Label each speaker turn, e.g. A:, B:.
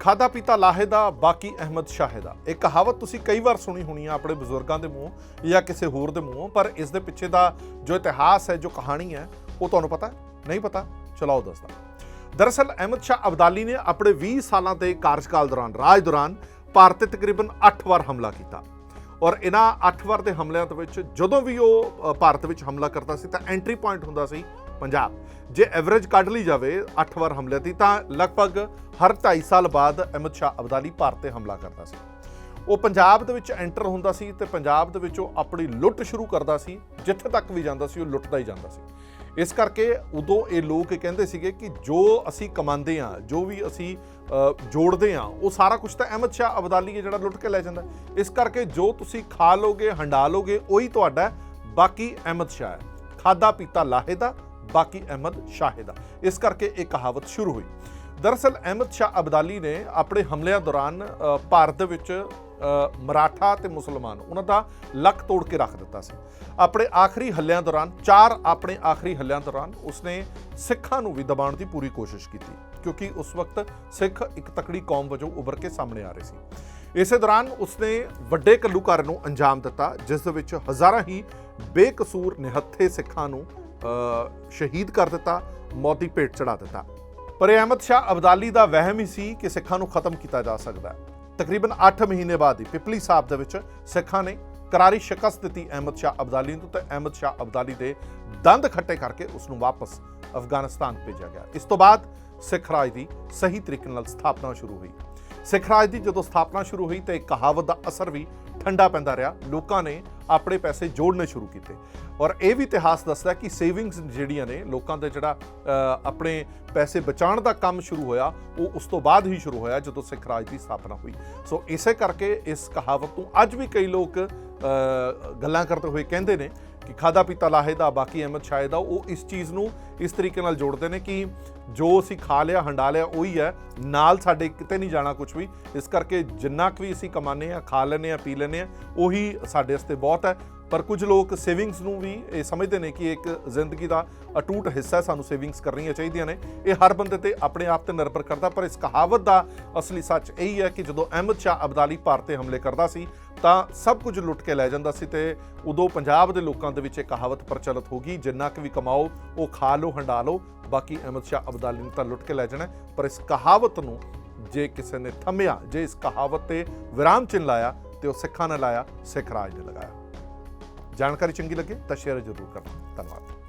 A: ਖਾਦਾ ਪੀਤਾ ਲਾਹੇ ਦਾ, ਬਾਕੀ ਅਹਿਮਦ ਸ਼ਾਹੇ ਦਾ। ਇਹ ਕਹਾਵਤ ਤੁਸੀਂ ਕਈ ਵਾਰ ਸੁਣੀ ਹੋਣੀ ਆ ਆਪਣੇ ਬਜ਼ੁਰਗਾਂ ਦੇ ਮੂੰਹੋਂ ਜਾਂ ਕਿਸੇ ਹੋਰ ਦੇ ਮੂੰਹੋਂ, ਪਰ ਇਸ ਦੇ ਪਿੱਛੇ ਦਾ ਜੋ ਇਤਿਹਾਸ ਹੈ, ਜੋ ਕਹਾਣੀ ਹੈ, ਉਹ ਤੁਹਾਨੂੰ ਪਤਾ ਨਹੀਂ ਪਤਾ? ਚਲਾਓ ਦੱਸਦਾ। ਦਰਅਸਲ, ਅਹਿਮਦ ਸ਼ਾਹ ਅਬਦਾਲੀ ਨੇ ਆਪਣੇ 20 ਸਾਲਾਂ ਦੇ ਕਾਰਜਕਾਲ ਦੌਰਾਨ, ਰਾਜ ਦੌਰਾਨ ਭਾਰਤ ਤੇ ਤਕਰੀਬਨ 8 ਵਾਰ ਹਮਲਾ ਕੀਤਾ। ਔਰ ਇਹਨਾਂ 8 ਵਾਰ ਦੇ ਹਮਲਿਆਂ ਦੇ ਵਿੱਚ ਜਦੋਂ ਵੀ ਉਹ ਭਾਰਤ ਵਿੱਚ ਹਮਲਾ ਕਰਦਾ ਸੀ, ਤਾਂ ਐਂਟਰੀ ਪੁਆਇੰਟ ਹੁੰਦਾ ਸੀ ਪੰਜਾਬ। ਜੇ ਐਵਰੇਜ ਕੱਢ ਲਈ ਜਾਵੇ 8 ਵਾਰ ਹਮਲੇ ਦੀ, ਤਾਂ ਲਗਭਗ ਹਰ 2.5 ਸਾਲ ਬਾਅਦ ਅਹਿਮਦ ਸ਼ਾਹ ਅਬਦਾਲੀ ਭਾਰਤ ਤੇ ਹਮਲਾ ਕਰਦਾ ਸੀ। ਉਹ ਪੰਜਾਬ ਦੇ ਵਿੱਚ ਐਂਟਰ ਹੁੰਦਾ ਸੀ ਤੇ ਪੰਜਾਬ ਦੇ ਵਿੱਚ ਉਹ ਆਪਣੀ ਲੁੱਟ ਸ਼ੁਰੂ ਕਰਦਾ ਸੀ। ਜਿੱਥੇ ਤੱਕ ਵੀ ਜਾਂਦਾ ਸੀ, ਉਹ ਲੁੱਟਦਾ ਹੀ ਜਾਂਦਾ ਸੀ। ਇਸ ਕਰਕੇ ਉਦੋਂ ਇਹ ਲੋਕ ਕਹਿੰਦੇ ਸੀਗੇ ਕਿ ਜੋ ਅਸੀਂ ਕਮਾਉਂਦੇ ਆ ਜੋ ਵੀ ਅਸੀਂ ਜੋੜਦੇ ਆ ਉਹ ਸਾਰਾ ਕੁਝ ਤਾਂ ਅਹਿਮਦ ਸ਼ਾਹ ਅਬਦਾਲੀ ਹੈ ਜਿਹੜਾ ਲੁੱਟ ਕੇ ਲੈ ਜਾਂਦਾ। ਇਸ ਕਰਕੇ ਜੋ ਤੁਸੀਂ ਖਾ ਲੋਗੇ, ਹੰਡਾ ਲੋਗੇ, ਉਹੀ ਤੁਹਾਡਾ ਬਾਕੀ ਅਹਿਮਦ ਸ਼ਾਹ ਹੈ। ਖਾਦਾ ਪੀਤਾ ਲਾਹੇ ਦਾ ਬਾਕੀ ਅਹਿਮਦ ਸ਼ਾਹੇ ਦਾ। ਇਸ ਕਰਕੇ ਇਹ ਕਹਾਵਤ ਸ਼ੁਰੂ ਹੋਈ। ਦਰਅਸਲ ਅਹਿਮਦ ਸ਼ਾਹ ਅਬਦਾਲੀ ਨੇ ਆਪਣੇ ਹਮਲਿਆਂ ਦੌਰਾਨ ਭਾਰਤ ਦੇ ਵਿੱਚ ਮਰਾਠਾ ਤੇ ਮੁਸਲਮਾਨ ਉਹਨਾਂ ਦਾ ਲੱਕ ਤੋੜ ਕੇ ਰੱਖ ਦਿੱਤਾ ਸੀ। ਆਪਣੇ ਆਖਰੀ ਹੱਲਿਆਂ ਦੌਰਾਨ, ਚਾਰ ਆਪਣੇ ਆਖਰੀ ਹੱਲਿਆਂ ਦੌਰਾਨ ਉਸਨੇ ਸਿੱਖਾਂ ਨੂੰ ਵੀ ਦਬਾਉਣ ਦੀ ਪੂਰੀ ਕੋਸ਼ਿਸ਼ ਕੀਤੀ, ਕਿਉਂਕਿ ਉਸ ਵਕਤ ਸਿੱਖ ਇੱਕ ਤਕੜੀ ਕੌਮ ਵਜੋਂ ਉੱਭਰ ਕੇ ਸਾਹਮਣੇ ਆ ਰਹੇ ਸੀ। ਇਸੇ ਦੌਰਾਨ ਉਸਨੇ ਵੱਡੇ ਕੱਲੂਕਾਰੇ ਨੂੰ ਅੰਜਾਮ ਦਿੱਤਾ, ਜਿਸ ਦੇ ਵਿੱਚ ਹਜ਼ਾਰਾਂ ਹੀ ਬੇਕਸੂਰ ਨਿਹੱਥੇ ਸਿੱਖਾਂ ਨੂੰ ਸ਼ਹੀਦ ਕਰ ਦਿੱਤਾ, ਮੌਤ ਦੀ ਭੇਟ ਚੜਾ ਦਿੱਤਾ। ਪਰ ਇਹ ਅਹਿਮਦ ਸ਼ਾਹ ਅਬਦਾਲੀ ਦਾ ਵਹਿਮ ਹੀ ਸੀ ਕਿ ਸਿੱਖਾਂ ਨੂੰ ਖਤਮ ਕੀਤਾ ਜਾ ਸਕਦਾ ਹੈ। ਤਕਰੀਬਨ 8 ਮਹੀਨੇ ਬਾਅਦ ਹੀ ਪਿਪਲੀ ਸਾਹਿਬ ਦੇ ਵਿੱਚ ਸਿੱਖਾਂ ਨੇ ਕਰਾਰੀ ਸ਼ਿਕਸਤ ਦਿੱਤੀ ਅਹਿਮਦ ਸ਼ਾਹ ਅਬਦਾਲੀ ਨੂੰ ਤੇ ਅਹਿਮਦ ਸ਼ਾਹ ਅਬਦਾਲੀ ਦੇ ਦੰਦ ਖੱਟੇ ਕਰਕੇ ਉਸ ਨੂੰ ਵਾਪਸ ਅਫਗਾਨਿਸਤਾਨ ਭੇਜਿਆ ਗਿਆ। ਇਸ ਤੋਂ ਬਾਅਦ ਸਿੱਖ ਰਾਜ ਦੀ ਸਹੀ ਤਰੀਕੇ ਨਾਲ ਸਥਾਪਨਾ ਸ਼ੁਰੂ ਹੋਈ। ਸਿੱਖ ਰਾਜ ਦੀ ਜਦੋਂ ਸਥਾਪਨਾ ਸ਼ੁਰੂ ਹੋਈ ਤਾਂ ਕਹਾਵਤ ਦਾ ਅਸਰ ਵੀ ਠੰਡਾ ਪੈਂਦਾ ਰਿਹਾ। ਲੋਕਾਂ ਨੇ ਆਪਣੇ ਪੈਸੇ ਜੋੜਨੇ ਸ਼ੁਰੂ ਕੀਤੇ। ਔਰ ਇਹ ਵੀ ਇਤਿਹਾਸ ਦੱਸਦਾ ਕਿ ਸੇਵਿੰਗਸ ਜਿਹੜੀਆਂ ਨੇ, ਲੋਕਾਂ ਦਾ ਜਿਹੜਾ ਆਪਣੇ ਪੈਸੇ ਬਚਾਉਣ ਦਾ ਕੰਮ ਸ਼ੁਰੂ ਹੋਇਆ, ਉਹ ਉਸ ਤੋਂ ਬਾਅਦ ਹੀ ਸ਼ੁਰੂ ਹੋਇਆ ਜਦੋਂ ਸਿੱਖ ਰਾਜ ਦੀ ਸਥਾਪਨਾ ਹੋਈ। ਸੋ ਇਸੇ ਕਰਕੇ ਇਸ ਕਹਾਵਤ ਨੂੰ ਅੱਜ ਵੀ ਕਈ ਲੋਕ ਗੱਲਾਂ ਕਰਦੇ ਹੋਏ ਕਹਿੰਦੇ ਨੇ ਕਿ ਖਾਦਾ ਪੀਤਾ ਲਾਹੇ ਦਾ, ਬਾਕੀ ਅਹਿਮਦ ਸ਼ਾਹ ਦਾ, ਉਹ ਇਸ ਚੀਜ਼ ਨੂੰ ਇਸ ਤਰੀਕੇ ਨਾਲ ਜੋੜਦੇ ਨੇ ਕਿ ਜੋ ਅਸੀਂ ਖਾ ਲਿਆ, ਹੰਡਾ ਲਿਆ, ਉਹੀ ਹੈ। ਨਾਲ ਸਾਡੇ ਕਿਤੇ ਨਹੀਂ ਜਾਣਾ ਕੁਝ ਵੀ। ਇਸ ਕਰਕੇ ਜਿੰਨਾ ਕੁ ਵੀ ਅਸੀਂ ਕਮਾਉਂਦੇ ਆ ਖਾ ਲੈਂਦੇ ਆ ਪੀ ਲੈਂਦੇ ਆ ਉਹੀ ਸਾਡੇ ਵਾਸਤੇ ਬਹੁਤ ਹੈ। ਪਰ ਕੁਝ ਲੋਕ ਸੇਵਿੰਗਸ ਨੂੰ ਵੀ ਇਹ ਸਮਝਦੇ ਨੇ ਕਿ ਇੱਕ ਜ਼ਿੰਦਗੀ ਦਾ ਅਟੂਟ ਹਿੱਸਾ ਸਾਨੂੰ ਸੇਵਿੰਗਸ ਕਰਨੀਆਂ ਚਾਹੀਦੀਆਂ ਨੇ। ਇਹ ਹਰ ਬੰਦੇ ਤੇ ਆਪਣੇ ਆਪ ਤੇ ਨਿਰਭਰ ਕਰਦਾ, ਪਰ ਇਸ ਕਹਾਵਤ ਦਾ ਅਸਲੀ ਸੱਚ ਇਹੀ ਹੈ ਕਿ ਜਦੋਂ ਅਹਿਮਦ ਸ਼ਾਹ ਅਬਦਾਲੀ ਭਾਰਤ ਤੇ ਹਮਲੇ ਕਰਦਾ ਸੀ ਤਾਂ ਸਭ ਕੁਝ ਲੁੱਟ ਕੇ ਲੈ ਜਾਂਦਾ ਸੀ ਤੇ ਉਦੋਂ ਪੰਜਾਬ ਦੇ ਲੋਕਾਂ ਦੇ ਵਿੱਚ ਇਹ ਕਹਾਵਤ ਪ੍ਰਚਲਿਤ ਹੋ ਗਈ, ਜਿੰਨਾ ਕੁ ਵੀ ਕਮਾਓ, ਉਹ ਖਾ ਲਓ, ਹੰਡਾ ਲਓ। ਬਾਕੀ ਅਹਿਮਦ ਸ਼ਾਹ ਅਬਦਾਲੀ ਨੇ ਤਾਂ ਲੁੱਟ ਕੇ ਲੈ ਜਾਣਾ ਪਰ ਇਸ ਕਹਾਵਤ ਨੂੰ ਜੇ ਕਿਸੇ ਨੇ ਥੰਮਿਆ, ਜੇ ਇਸ ਕਹਾਵਤ ਤੇ ਵਿਰਾਮ ਚਿੰਨ੍ਹ ਲਾਇਆ ਤੇ ਉਹ ਸਿੱਖਾਂ ਨੇ ਲਾਇਆ ਸਿੱਖ ਰਾਜ ਨੇ ਲਗਾਇਆ। ਜਾਣਕਾਰੀ ਚੰਗੀ ਲੱਗੇ ਤਾਂ ਸ਼ੇਅਰ ਜ਼ਰੂਰ ਕਰਨਾ। ਧੰਨਵਾਦ।